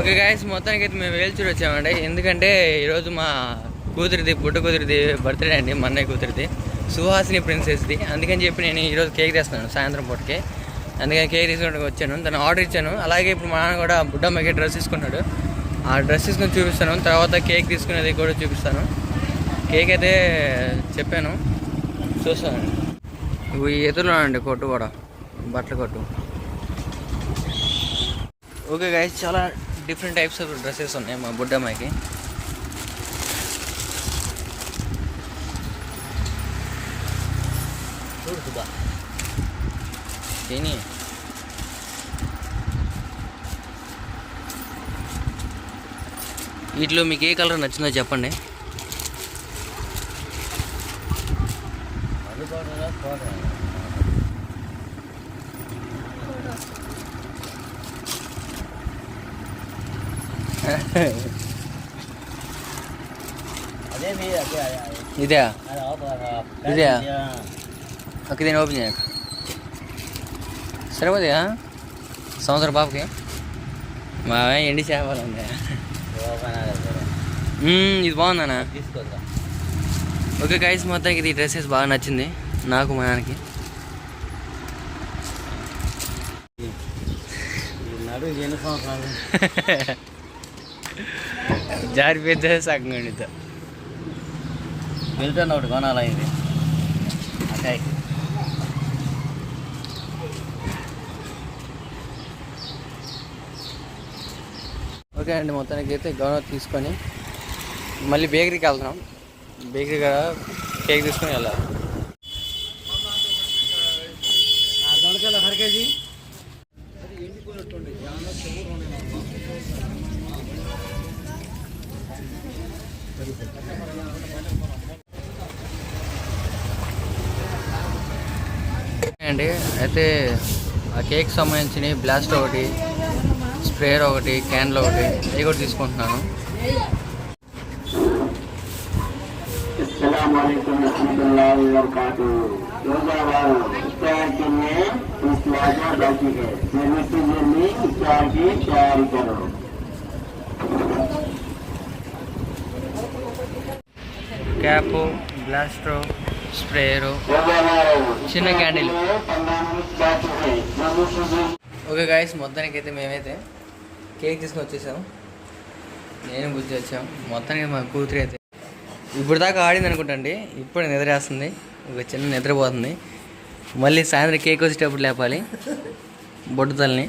Okay guys మొత్తానికి అయితే మేము వేల్చూరు వచ్చామండి. ఎందుకంటే ఈరోజు మా కూతురిది పుట్ట కూతురిది బర్త్డే అండి మా అన్నయ్య కూతురిది. సుహాసిని ప్రిన్సెస్ది అందుకని చెప్పి నేను ఈరోజు కేక్ తెస్తున్నాను సాయంత్రం పూటకి. అందుకని కేక్ తీసుకోవడానికి వచ్చాను. తను ఆర్డర్ ఇచ్చాను. అలాగే ఇప్పుడు మా నాన్న కూడా బుడ్డమ్మకి డ్రెస్ తీసుకున్నాడు. ఆ డ్రెస్ తీసుకుని చూపిస్తాను. తర్వాత కేక్ తీసుకునేది కూడా చూపిస్తాను. కేక్ అయితే చెప్పాను. చూస్తానండి ఇవి ఎదురులో అండి కొట్టు కూడా. బట్టల కొట్టు. ఓకే గైస్ చాలా డిఫరెంట్ టైప్స్ ఆఫ్ డ్రెస్సెస్ ఉన్నాయి మా బుడ్డమ్మాయికి ఏని వీటిలో మీకు ఏ కలర్ నచ్చిందో చెప్పండి. ఇదే ఇదే దీన్ని ఓపెన్ చేయక సరిపోతుందా సంవత్సరం పాపకి? మా ఎండి చేపాలండి ఇది బాగుందన్నా ఓకే గైస్ మొత్తానికి ఇది డ్రెస్సెస్ బాగా నచ్చింది. నాకు మా నాన్నకి. సంవత్సరాలు? జారిపోతే సగం గణిత వెళ్తాను ఒకటి కొనాలా ఇది అకాయ్ ఓకే అండి మొత్తానికి అయితే గౌరవ తీసుకొని మళ్ళీ బేకరీకి వెళ్తున్నాం. బేకరీ కాడ కేక్ తీసుకొని వెళ్ళాలి. కేజీ. అండి అయితే ఆ కేక్ సంబంధించిన బ్లాస్ట్ ఒకటి స్ప్రేయర్ ఒకటి క్యాన్లు ఒకటి ఇవి కూడా తీసుకుంటున్నాను. గ్యాపు బ్లాస్టర్ స్ప్రేయరు చిన్న క్యాండిల్ ఓకే గాయస్ మొత్తానికైతే మేమైతే కేక్ తీసుకొని వచ్చేసాం నేను బుద్ధి వచ్చాం. మొత్తానికి మా కూతురు అయితే ఇప్పుడు దాకా ఆడింది అనుకుంటండి ఇప్పుడు నిద్రేస్తుంది ఒక చిన్న నిద్రపోతుంది. మళ్ళీ సాయంత్రం కేక్ వచ్చేటప్పుడు లేపాలి. బొడ్డుతల్ని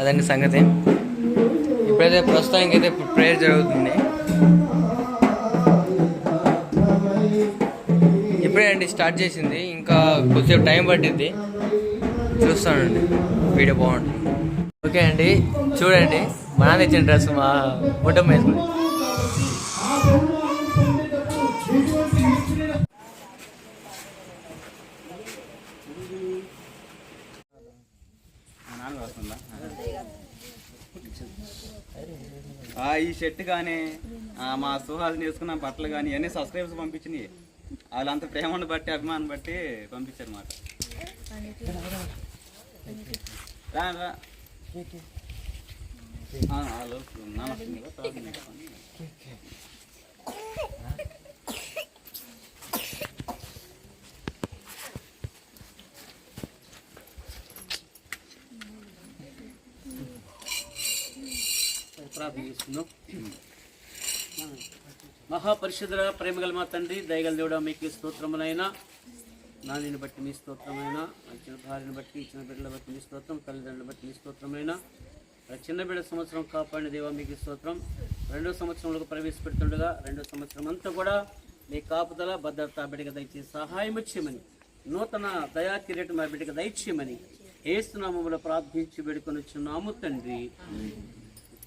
అదండి సంగతి. ఇప్పుడైతే ప్రస్తుతానికైతే ప్రేయర్ జరుగుతుంది. అండి స్టార్ట్ చేసింది. ఇంకా కొద్దిసేపు టైం పట్టింది చూస్తానండి. వీడియో బాగుంటుంది. ఓకే అండి చూడండి. మా నాన్న ఇచ్చిన డ్రెస్ మా కుటుంబం వేసుకుంది ఆ, ఈ షర్ట్ కానీ మా సుహాసిని వేసుకున్న బట్టలు కానీ ఇవన్నీ సబ్స్క్రైబర్స్ పంపించినాయి. వాళ్ళంత ప్రేమను బట్టి అభిమానం బట్టి పంపించారు మాట రా. ప్రార్థన చేసుకుందాం మహాపరిషుధుర ప్రేమగల మా తండ్రి దయగల దేవుడా మీకు స్తోత్రములైనా. నానిని బట్టి మీ స్తోత్రమైన ఇచ్చిన భార్యను బట్టి ఇచ్చిన బిడ్డల బట్టి మీ స్తోత్రం తల్లిదండ్రులను బట్టి మీ స్తోత్రమైన ఆ చిన్న బిడ్డ సంవత్సరం కాపాడిన దేవా మీకు స్తోత్రం. రెండో సంవత్సరంలో ప్రవేశపెడుతుండగా రెండో సంవత్సరం అంతా కూడా మీ కాపుదల భద్రత ఆ బిడ్డకు దయచేసి సహాయం చేయమని నూతన దయా కిరీటం ఆ బిడ్డకు దయచేయమని ఏసునామంలో ప్రార్థించి వేడుకొని వచ్చిన తండ్రి దానా రా, రా, రా. మధ్యలోకి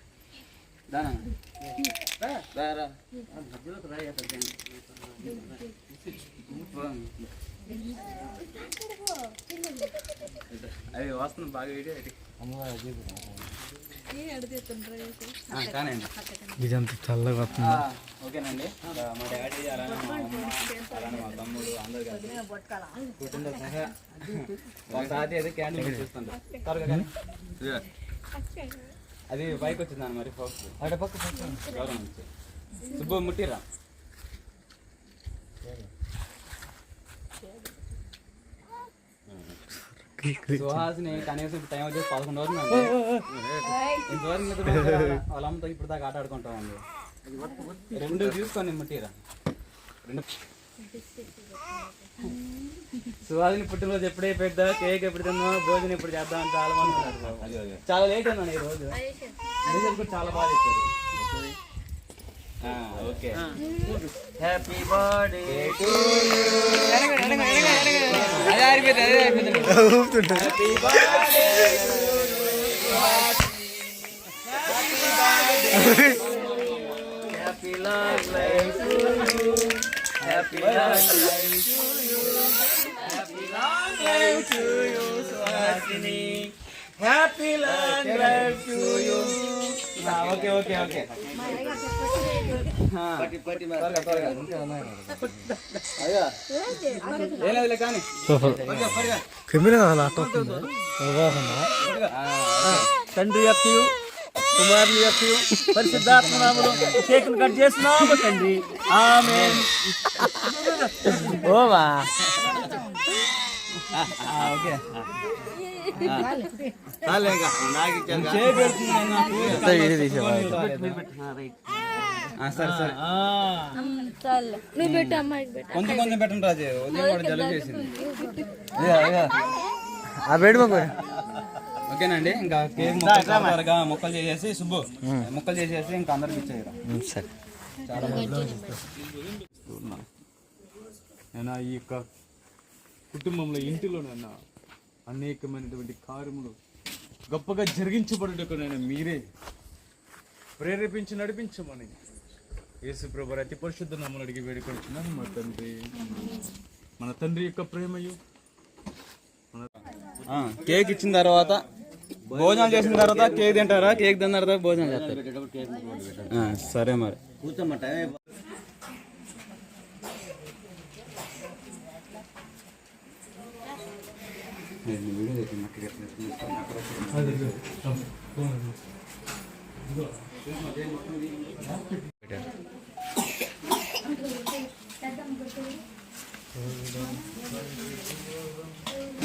రాయ పెద్దాయన. అవి వస్తుంది బాగా వీడియో. ఇదంతా చల్లగా ఆ, ఓకేనండి. మా డాడీ అలానే మా అమ్మ అలానే మా తమ్ముడు అందరు కలిసి కుటుంబ సహా ఒక తాత ఏదో క్యాండిల్ చూస్తుంటారు త్వరగా కానీ. అది బైక్ వచ్చిందాను మరి ఫోక్స్ అక్కడ పక్క పక్క. నుంచి? సుబ్బు ముట్టిరా సుహాస్ని కనీసం టైం వచ్చేసి పదకొండు రోజులు ఇంతవరకు నిద్రపోతే వాళ్ళ అమ్మతో ఇప్పుడు దాకా ఆట ఆడుకుంటామండి రెండు తీసుకొని ముట్టిరా రెండు సుహాసిని పుట్టినరోజు ఎప్పుడే పెద్ద కేక్ ఎప్పుడు తిందాం భోజనం ఎప్పుడు చేద్దాం అని చాలా మంది ఉన్నారు. బాబు. చాలా లేట్ అన్నాను ఈ రోజు రిజల్ట్ కూడా చాలా బాగా ఓకే. హ్యాపీ బర్త్డే అదే ఆరిపోతుంది అదే ఆరిపోతుంది happy life long life to you happy long life to you Suhasini happy long life to you ఆ, ఓకే ఓకే ఓకే లేదులే కానీ తండ్రి యొక్క కుమారుని యొక్క పరిశుద్ధాత్మ నామములో కేక్ కట్ చేస్తున్నాము తండ్రి ఆమె ఓవా ఓకే చాలే ఇంకా నాకు ఇచ్చాను చేయి పెడుతున్నాను నాకు. ఆ, సరే సరే నువ్వు పెట్టు అమ్మాయికి పెట్టు కొంచెం కొంచెం పెట్టండి రాజు ఉదయం కూడా జలుబు చేసింది ఆ బెడ్ మాకు ఓకేనండి. ఇంకా కేక్ ముక్కలు త్వరగా ముక్కలు చేసేసి సుబ్బు ముక్కలు చేసేసి ఇంకా అందరికి ఇచ్చేయరా సరే. నేను ఈ యొక్క కుటుంబంలో ఇంటిలోనైనా అనేకమైనటువంటి కార్యములు గొప్పగా జరిగించబడుటకు నేను మీరే ప్రేరేపించి నడిపించమని యేసు ప్రభు అతి పరిశుద్ధ నామములు అడిగి వేడుకొచ్చున్నాను మా తండ్రి మన తండ్రి యొక్క ప్రేమయు. ఆ, కేక్ ఇచ్చిన తర్వాత భోజనం చేసిన తర్వాత కేక్ తింటారా? కేక్ తిన్న తర్వాత భోజనం చేస్తారు. ఆ, సరే మరి.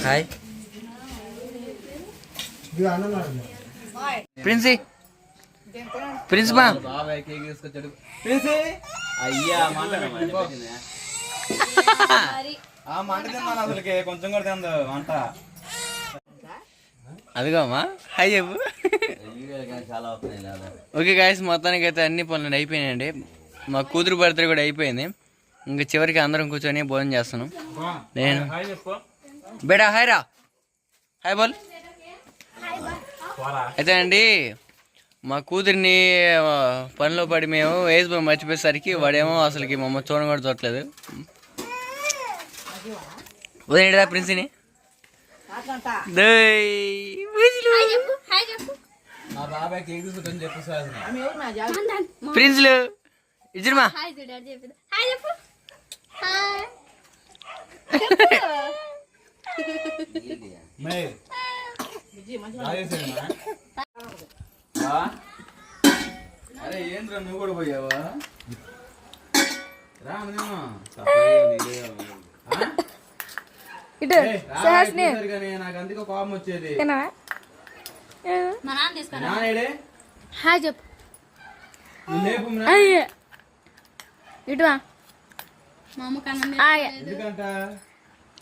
హాయ్ ప్రిన్సీ. ప్రిన్స్ ప్రిన్సీ. అయ్యా కొంచెం కూడా తిందు వంట. అదిగో అమ్మా. హాయ్ చెప్పు. ఓకే గాయస్ మొత్తానికి అయితే అన్ని పనులు అయిపోయినాయండి. మా కూతురు బర్త్డే కూడా అయిపోయింది. ఇంకా చివరికి అందరం కూర్చొని భోజనం చేస్తున్నాం. నేను. బేటా హాయ్ రా హాయ్ బోల్. అయితే అండి మా కూతురిని పనిలో పడి మేము బాయ్ మర్చిపోయేసరికి వాడేమో అసలుకి మమ్మ చూడడం కూడా చూడట్లేదు. ఉదయం ప్రిన్సిని. ప్రిన్స్లు ఇద్దరుమా హాయ్ చూడాడు చెప్పు హాయ్ చెప్పు హాయ్ అరే ఏంద్రా నువ్వు కూడా పోయావా. ఇటు నాకు అందుకే కోపం వచ్చేది. హాయ్ చెప్పు. ఇటువా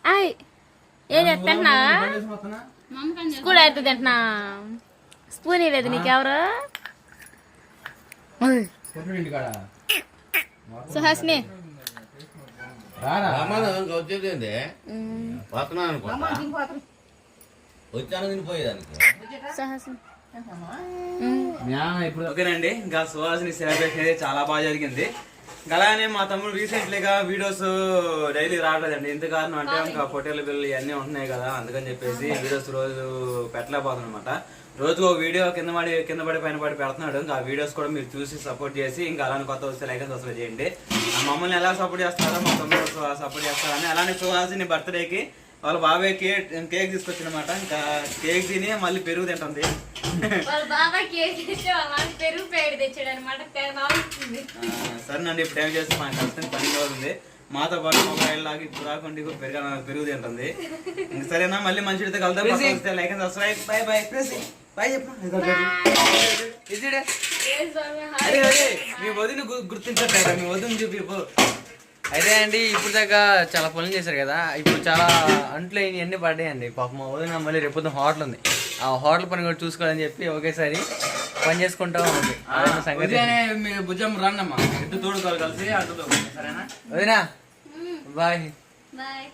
ఆయ్. ఏం చెప్తున్నా స్కూల్ అయితే తింటున్నా? స్పూన్ లేదు నీకెవరు? సుహాసిని. వచ్చాను తినిపోయేదానికి. సుహాసిని. ఇప్పుడు ఓకేనండి ఇంకా సుహాసిని సెలబ్రేషన్ అయితే చాలా బాగా జరిగింది. అలానే మా తమ్ముడు రీసెంట్లీగా వీడియోస్ డైలీ రావట్లేదండి. ఎంత కారణం అంటే ఇంకా పొట్టేల బిల్లు ఇవన్నీ ఉంటున్నాయి కదా అందుకని చెప్పేసి వీడియోస్ రోజు పెట్టలేకపోతున్నాం అనమాట రోజుకు ఒక వీడియో కింద పడి కింద పడి పైన పడి పెడుతున్నాడు. ఇంకా ఆ వీడియోస్ కూడా మీరు చూసి సపోర్ట్ చేసి ఇంకా అలానే కొత్త వస్తే లైక్ సబ్స్క్రైబ్ చేయండి. మమ్మల్ని ఎలా సపోర్ట్ చేస్తారో మా తమ్ముడు సపోర్ట్ చేస్తారని అలానే సుహాసిని బర్త్డేకి వాళ్ళ బాబాయ్ కేక్ కేక్ తీసుకొచ్చిందన్నమాట. ఇంకా కేక్ తిని మళ్ళీ పెరుగు తింటుంది. వాళ్ళ బాబాయ్ కేక్ తెచ్చి వాళ్ళ మామ పెరుగు పేడు తెచ్చాడు అనమాట బాగుంటుంది ఆ, సరేనండి ఇప్పుడు ఏం చేస్తాం మన కష్టం పని అవుతుంది మాతో పాటు మొబైల్ లాగా ఇప్పుడు రాకుండా పెరుగు పెరుగు తింటుంది. ఇంక సరేనా మళ్ళీ మంచి కలుద్దాం. Like and subscribe. Bye bye. Bye చెప్పు. ఇదిడే. మీ వదిన గుర్తించట్లేదా? మీ వదిన చూపి. అయితే అండి ఇప్పుడు దాకా చాలా పనులు చేశారు కదా. ఇప్పుడు చాలా అంట్లు ఇవన్నీ పడ్డాయండి. పాపం మా వదిన మళ్ళీ రేపు పొద్దున్న హోటల్ ఉంది. ఆ హోటల్ పని కూడా చూసుకోవాలని చెప్పి ఒకేసారి పని చేసుకుంటా ఉంది. సంగతి. ఉదయాన్నే మీ భుజం రండమ్మా ఇటు తోడుకోవాలి కలిసి అటు తోడు. సరేనా? వదినా బాయ్. బాయ్.